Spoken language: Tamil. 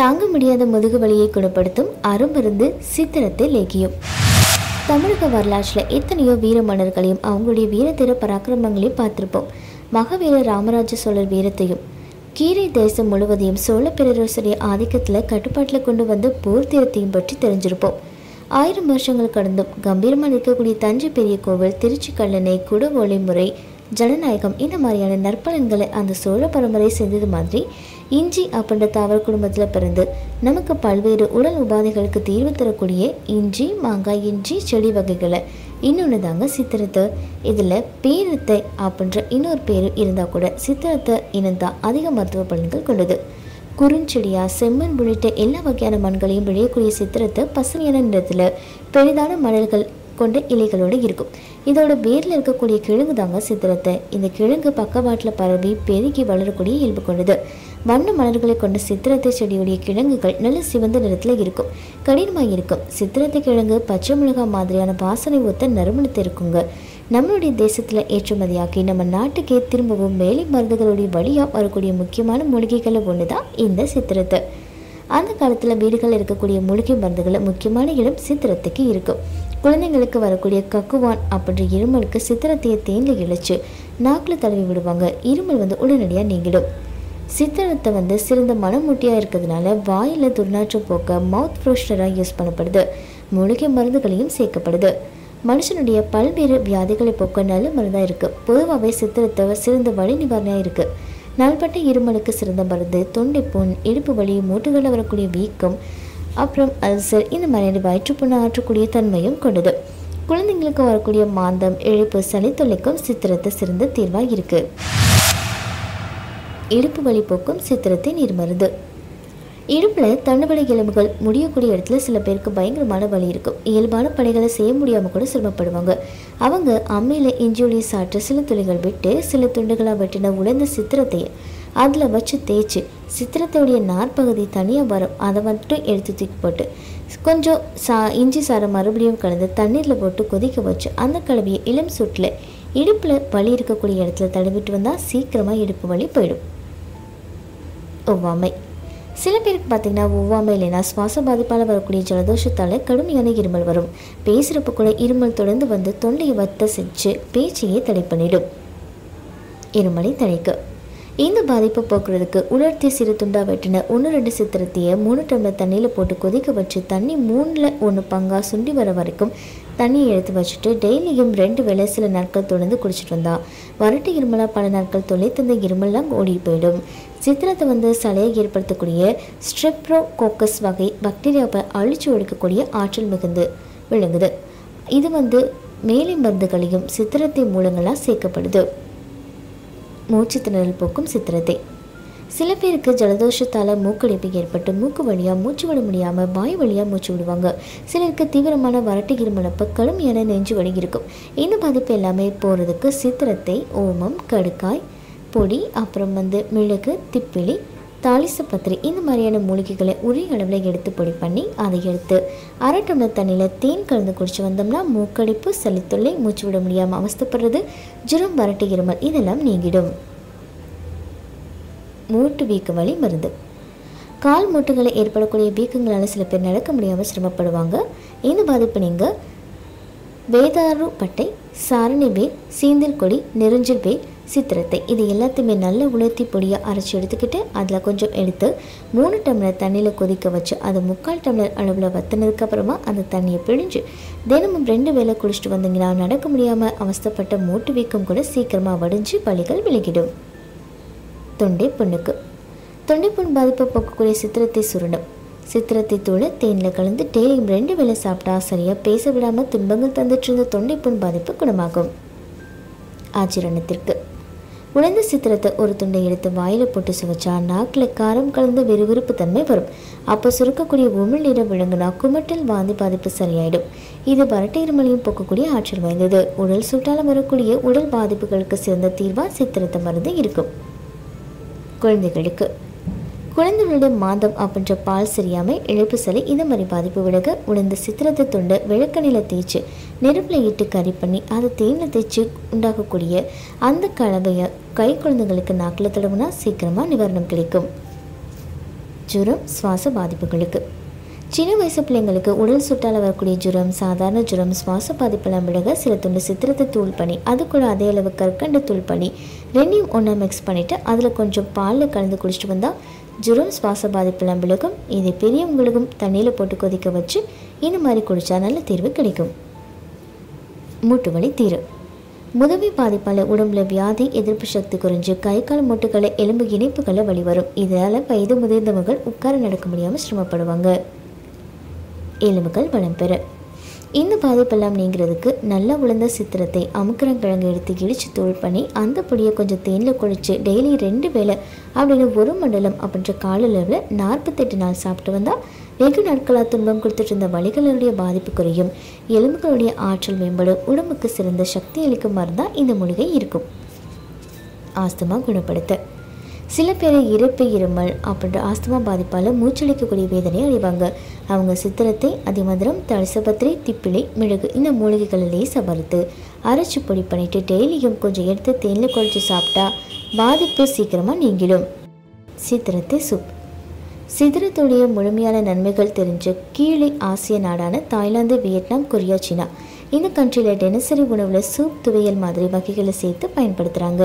தாங்க முடியாத முதுகு வலியை குணப்படுத்தும் அருமருந்து சித்திரத்தை லேகியம். தமிழக வரலாற்றில் எத்தனையோ வீர மன்னர்களையும் அவங்களுடைய வீரதீர பராக்கிரமங்களையும் பார்த்திருப்போம். மகவீர ராமராஜ சோழர் வீரத்தையும் கீரை தேசம் முழுவதையும் சோழ பேரரசுடைய ஆதிக்கத்தில் கட்டுப்பாட்டில் கொண்டு வந்த போர் தீரத்தையும் பற்றி தெரிஞ்சிருப்போம். ஆயிரம் வருஷங்கள் கடந்தும் கம்பீரமாக இருக்கக்கூடிய தஞ்சை பெரிய கோவில் திருச்சி கல்லணை குடவோலை முறை ஜனநாயகம் இந்த மாதிரியான நற்பலன்களை அந்த சோழ பரம்பரை செஞ்சது மாதிரி இஞ்சி அப்படின்ற தாவர குடும்பத்தில் பிறந்து நமக்கு பல்வேறு உடல் உபாதைகளுக்கு தீர்வு தரக்கூடிய இஞ்சி மாங்காய் இஞ்சி செடி வகைகளை இன்னொன்று தாங்க சித்திரத்தை. இதில் பேரத்தை அப்படின்ற இன்னொரு பேர் இருந்தால் கூட சித்திரத்தை இனந்தான் அதிக மருத்துவ பலன்கள் கொண்டது. குறுஞ்செடியா செம்மண் உள்ளிட்ட எல்லா வகையான மண்களையும் விளையக்கூடிய சித்திரத்தை பசுமையான நிறத்தில் பெரிதான மணல்கள் கொண்ட இலைகளோடு இருக்கும். இதோட வேரில் இருக்கக்கூடிய கிழங்கு தாங்க சித்திரத்தை. இந்த கிழங்கு பக்கவாட்டில் பரவி பெருகி வளரக்கூடிய இயல்பு கொண்டது. வண்ண மலர்களை கொண்ட சித்திரத்தை செடியுடைய கிழங்குகள் நல்ல சிவந்த நிறத்தில் இருக்கும். கடினமாக இருக்கும் சித்திரத்தை கிழங்கு பச்சை மிளகாய் மாதிரியான வாசனை ஒத்த நறுமணத்தை இருக்குங்க. நம்மளுடைய தேசத்தில் ஏற்றுமதியாக்கி நம்ம நாட்டுக்கே திரும்பவும் வேலை மருந்துகளுடைய வழியாக வரக்கூடிய முக்கியமான மூலிகைகளில் ஒன்று தான் இந்த சித்திரத்தை. அந்த காலத்தில் வீடுகளில் இருக்கக்கூடிய மூலிகை மருந்துகளை முக்கியமான இடம் சித்திரத்துக்கு இருக்கும். குழந்தைங்களுக்கு வரக்கூடிய கக்குவான் அப்படின்ற இருமலுக்கு சித்திரத்தையை தேங்க இழைச்சு நாக்கில் தடவி விடுவாங்க. இருமல் வந்து உடனடியாக நீங்கிடும். சித்திரத்தை வந்து சிறந்த மனமூட்டியாக இருக்கிறதுனால வாயில் துர்நாற்றம் போக்க மவுத் ஃப்ரெஷ்னராக யூஸ் பண்ணப்படுது. மூலிகை மருந்துகளையும் சேர்க்கப்படுது. மனுஷனுடைய பல்வேறு வியாதிகளை போக்க நல்ல மருந்தாக இருக்குது பொதுவாகவே சித்திரத்தை சிறந்த வழி நிவாரணையாக இருக்குது நாள்பட்ட இருமலுக்கு சிறந்த மருந்து தொண்டைப்புண் இடுப்பு வலி மூட்டுகளில் வரக்கூடிய வீக்கம் அப்புறம் அல்சர் இந்த மாதிரியான வயிற்றுப்புண்ணை ஆற்றக்கூடிய தன்மையும் கொண்டது. குழந்தைங்களுக்கு வரக்கூடிய மாந்தம் இழைப்பு சளி தொல்லைக்கும் சித்திரத்தை சிறந்த தீர்வாக இருக்குது இடுப்பு வலி போக்கும் சித்திரத்தை நீர் மருந்து. இடுப்பில் தண்ணுபடி எலும்புகள் முடியக்கூடிய இடத்துல சில பேருக்கு பயங்கரமான வலி இருக்கும். இயல்பான பணிகளை செய்ய முடியாமல் கூட சிரமப்படுவாங்க. அவங்க அம்மையில் இஞ்சியுடைய சாற்று சில துளிகள் விட்டு சில துண்டுகளாக வெட்டின உலர்ந்த சித்திரத்தை அதில் வச்சு தேய்ச்சி சித்திரத்தோடைய நாற்பகுதி தனியாக வரும் அதை மட்டும் எடுத்து தூக்கி போட்டு கொஞ்சம் சா இஞ்சி சாரை மறுபடியும் கலந்து தண்ணீரில் போட்டு கொதிக்க வச்சு அந்த கலவையை இளம் சுட்டில் இடுப்பில் வலி இருக்கக்கூடிய இடத்துல தடவிட்டு வந்தால் சீக்கிரமாக இடுப்பு வலி போயிடும். ஒவ்வாமை. சில பேருக்கு பார்த்தீங்கன்னா ஒவ்வாமை இல்லைன்னா சுவாச பாதிப்பால் வரக்கூடிய ஜலதோஷத்தால் கடுமையான இருமல் வரும். பேசுகிறப்ப கூட இருமல் தொடர்ந்து வந்து தொண்டையை வத்த செஞ்சு பேச்சையே தடை பண்ணிடும். இருமலை தடைக்கு இந்த பாதிப்பை போக்குறதுக்கு உலர்த்தி சிறு துண்டா வெட்டின ஒன்று ரெண்டு சித்திரத்தையே மூணு டம்ளர் தண்ணியில் போட்டு கொதிக்க வச்சு தண்ணி மூணில் ஒன்று பங்காக சுண்டி வர வரைக்கும் தண்ணியை எடுத்து வச்சுட்டு டெய்லியும் ரெண்டு வேளை சில நாட்கள் தொடர்ந்து குடிச்சிட்டு வந்தா. வறட்டு இருமலாக பல நாட்கள் தொலை தந்த ஓடி போயிடும். சித்திரத்தை வந்து சலையை ஏற்படுத்தக்கூடிய ஸ்ட்ரெப்ரோகோக்கஸ் வகை பாக்டீரியாவை அழிச்சு ஒழிக்கக்கூடிய ஆற்றல் மிகுந்து விளங்குது. இது வந்து மேலை மருந்துகளையும் சித்திரத்தை மூலங்களாக சேர்க்கப்படுது. மூச்சு திணறல் போக்கும் சித்திரத்தை. சில பேருக்கு ஜலதோஷத்தால் மூக்கடைப்பு ஏற்பட்டு மூக்கு வழியாக மூச்சு விட முடியாமல் வாய் வழியாக மூச்சு விடுவாங்க. சிலருக்கு தீவிரமான வறட்டு இருமலப்ப கடுமையான நெஞ்சு வலி இருக்கும். இந்த பாதிப்பு எல்லாமே போகிறதுக்கு சித்திரத்தை ஓமம் கடுக்காய் பொடி அப்புறம் வந்து மிளகு திப்பிலி தாளிசப்பத்திரி இந்த மாதிரியான மூலிகைகளை உரிய அளவில் எடுத்து பொடி பண்ணி அதை எடுத்து அரை டம்ளர் தண்ணியில் தேன் கலந்து குடிச்சு வந்தோம்னா மூக்கடிப்பு சளித்தொல்லை மூச்சு விட முடியாமல் அவஸ்தப்படுறது ஜுரம் வரட்டு இருமல் இதெல்லாம் நீங்கிடும். மூட்டு வீக்க வலி மருந்து. கால் மூட்டுகளை ஏற்படக்கூடிய வீக்கங்களால் சில பேர் நடக்க முடியாமல் சிரமப்படுவாங்க. இந்த பாதிப்பு நீங்கள் வேதாரு பட்டை சாரணி வேர் சீந்தில் கொடி நெருஞ்சில் வேர் சித்திரத்தை இது எல்லாத்தையுமே நல்ல உலர்த்தி பொடியாக அரைச்சி எடுத்துக்கிட்டு அதில் கொஞ்சம் எடுத்து மூணு டம்ளர் தண்ணியில் கொதிக்க வச்சு அது முக்கால் டம்ளர் அளவில் வத்தினதுக்கு அப்புறமா அந்த தண்ணியை பிழிஞ்சு தினமும் ரெண்டு வேளை குளிச்சுட்டு வந்தீங்கன்னா நடக்க முடியாமல் அவஸ்தப்பட்ட மூட்டு வீக்கம் கூட சீக்கிரமாக வடிஞ்சு வலிகள் விலகிடும். தொண்டை புண்ணுக்கு. தொண்டைப்புண் பாதிப்பை போக்கக்கூடிய சித்திரத்தை சுருண்டும். சித்திரத்தை தூள தேனில் கலந்து டெய்லியும் ரெண்டு வேளை சாப்பிட்டா சரியாக பேச விடாமல் துன்பங்கள் தந்துட்டு இருந்த தொண்டைப்புண் பாதிப்பு குணமாகும். ஆச்சரணத்திற்கு உலர்ந்த சித்திரத்தை ஒரு துண்டை எடுத்து வாயில் போட்டு சுவைச்சா நாக்கில் காரம் கலந்த விறுவிறுப்பு தன்மை வரும். அப்போ சுருக்கக்கூடிய உமிழ் நீரம் விழுங்கினா குமட்டில் வாந்தி பாதிப்பு சரியாயிடும். இது பரட்டை இருமலையும் போக்கக்கூடிய ஆற்றல் வாய்ந்தது. உடல் சூட்டால் வரக்கூடிய உடல் பாதிப்புகளுக்கு சிறந்த தீர்வா சித்திரத்தை மருந்து இருக்கும். குழந்தைகளுக்கு குழந்தைகளோட மாதம் அப்படின்ற பால் சரியாமை இழப்பு சளி இந்த மாதிரி பாதிப்பு விலக உளுந்த சித்திரத்தை துண்டு விளக்கணில தேய்ச்சி நெருப்பில் இட்டு கறி பண்ணி அதை தேனில் தேய்ச்சி உண்டாகக்கூடிய அந்த கலவையை கை குழந்தைங்களுக்கு நாக்கில் தடவுனா சீக்கிரமாக நிவாரணம் கிடைக்கும். ஜுரம் சுவாச பாதிப்புகளுக்கு. சின்ன வயசு பிள்ளைங்களுக்கு உடல் சுட்டால் வரக்கூடிய ஜுரம் சாதாரண ஜுரம் சுவாச பாதிப்பெல்லாம் விலக சில துண்டு சித்திரத்தை தூள் பண்ணி அது கூட அதே அளவு கற்கண்டு தூள் பண்ணி ரெண்டையும் ஒன்றா மிக்ஸ் பண்ணிவிட்டு அதில் கொஞ்சம் பாலில் கலந்து குடிச்சிட்டு வந்தால் ஜுரம் சுவாச பாதிப்பெல்லாம் விலகும். இதை பெரியவங்களுக்கும் தண்ணியில் போட்டு கொதிக்க வச்சு இந்த மாதிரி குடித்தா நல்ல தீர்வு கிடைக்கும். மூட்டு வலி தீரும் முதுமை பாதிப்பால் உடம்புல வியாதி எதிர்ப்பு சக்தி குறைஞ்சு கை கால் மூட்டுகளை எலும்பு இணைப்புகளை வழி வரும் இதனால் வயது முதிர்ந்தவர்கள் உட்கார நடக்க முடியாமல் சிரமப்படுவாங்க. எலும்புகள் வளம் பெற. இந்த பாதிப்பெல்லாம் நீங்கிறதுக்கு நல்லா உளுந்த சித்திரத்தை அமுக்கரங்கிழங்கு எடுத்து இடித்து தூள் பண்ணி அந்த பொடியை கொஞ்சம் தேனில் குளித்து டெய்லி ரெண்டு வேளை அப்படின்னு ஒரு மண்டலம் அப்படின்ற காலளவில் நாற்பத்தெட்டு நாள் சாப்பிட்டு வந்தால் வெகு நாட்களாக துன்பம் கொடுத்துட்டு இருந்த வலிகளுடைய பாதிப்பு குறையும். எலும்புகளுடைய ஆற்றல் மேம்படும் உடம்புக்கு சிறந்த சக்தி அளிக்கும் மருந்தாக இந்த மூலிகை இருக்கும். ஆஸ்துமா குணப்படுத்த. சில பேர் இறப்பு இருமல் அப்படின்ற ஆஸ்துமா பாதிப்பால் மூச்சளிக்கக்கூடிய வேதனை அடைவாங்க. அவங்க சித்திரத்தை அதிமதுரம் தலசபத்திரை திப்பிலை மிளகு இந்த மூலிகைகளிலேயே சமர்த்து அரைச்சி பொடி பண்ணிட்டு டெய்லியும் கொஞ்சம் எடுத்து தேனில் குழச்சி சாப்பிட்டா பாதிப்பு சீக்கிரமாக நீங்கிடும். சித்திரத்தை சூப். சித்திரத்துடைய முழுமையான நன்மைகள் தெரிஞ்ச கீழே ஆசிய நாடான தாய்லாந்து வியட்நாம் கொரியா சீனா. இந்த கண்ட்ரியில் தினசரி உணவில் சூப் துவையல் மாதிரி வகைகளை சேர்த்து பயன்படுத்துகிறாங்க